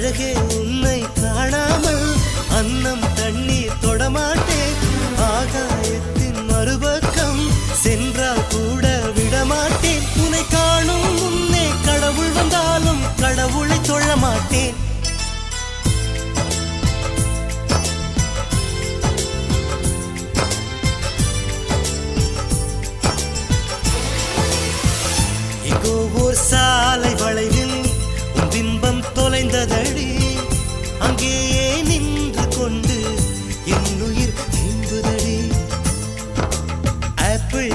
அழகே உன்னை காணாமல் அன்னம் தண்ணீர் தொடமாட்டேன் ஆகாயத்தின் மறுபக்கம் சென்றால் கூட விடமாட்டேன். உன்னை காணும் முன்னே கடவுள் வந்தாலும் கடவுளை தொழ மாட்டேன். சாலை வளைவு இருந்ததடி அங்கேயே நின்று கொண்டு என் உயிர் என்பதடி ஆப்பிள்